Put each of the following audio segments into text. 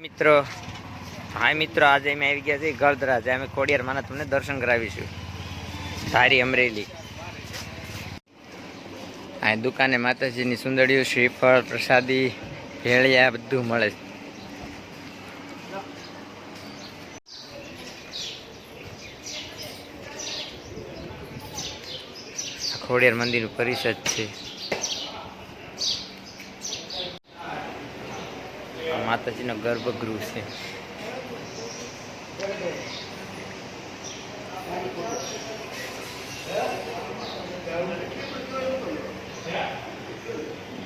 મિત્રો. હા મિત્રો, આજે અમે આવી ગયા છીએ ગળદરા જે અમે ખોડિયાર માના તમને દર્શન કરાવીશું. ધારી અમરેલી. આ દુકાને માતાજીની સુંદરીઓ, શ્રીફળ, પ્રસાદી, ભેળિયા બધું મળે છે. ખોડિયાર મંદિરનું પરિષદ છે. માતાજીનો ગર્ભગૃહ છે.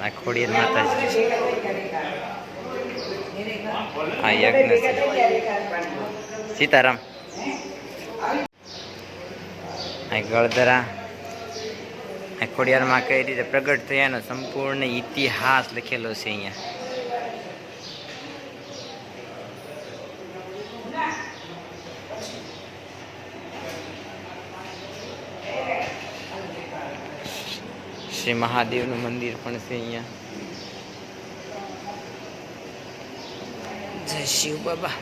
આ ખોડિયાર માતાજી. આ યજ્ઞ છે. સીતારામ. આ ગળધરા ખોડિયારમાં કઈ રીતે પ્રગટ થયાનો સંપૂર્ણ ઇતિહાસ લખેલો છે અહીંયા. શ્રી મહાદેવનું મંદિર પણ છે અહીંયા. જય શિવ બાબા.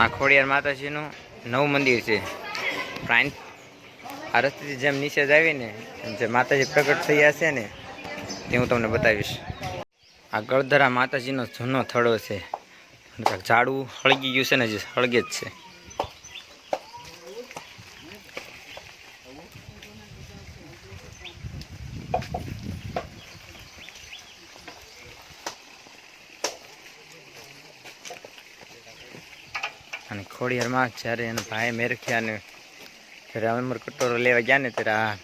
આ ખોડિયાર માતાજીનું નવું મંદિર છે. પ્રાંત આ રસ્તેથી જેમ નીચે જ આવીને જે માતાજી પ્રગટ થયા છે ને તે હું તમને બતાવીશ. આ ગળધરા માતાજીનો જૂનો થડો છે. ઝાડવું હળગી ગયું છે ને જે હળગે જ છે. અને ખોડિયારમાં જ્યારે એના ભાઈ મેરખ્યાને જ્યારે અમર કટોરો લેવા ગયા ને ત્યારે આ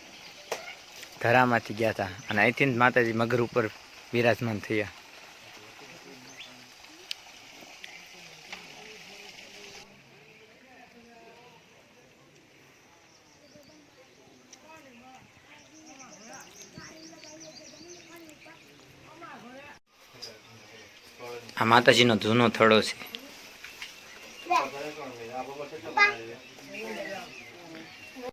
ધરામાંથી ગયા હતા. અને અહીંથી જ માતાજી મગર ઉપર બિરાજમાન થયા. આ માતાજીનો જૂનો થડો છે.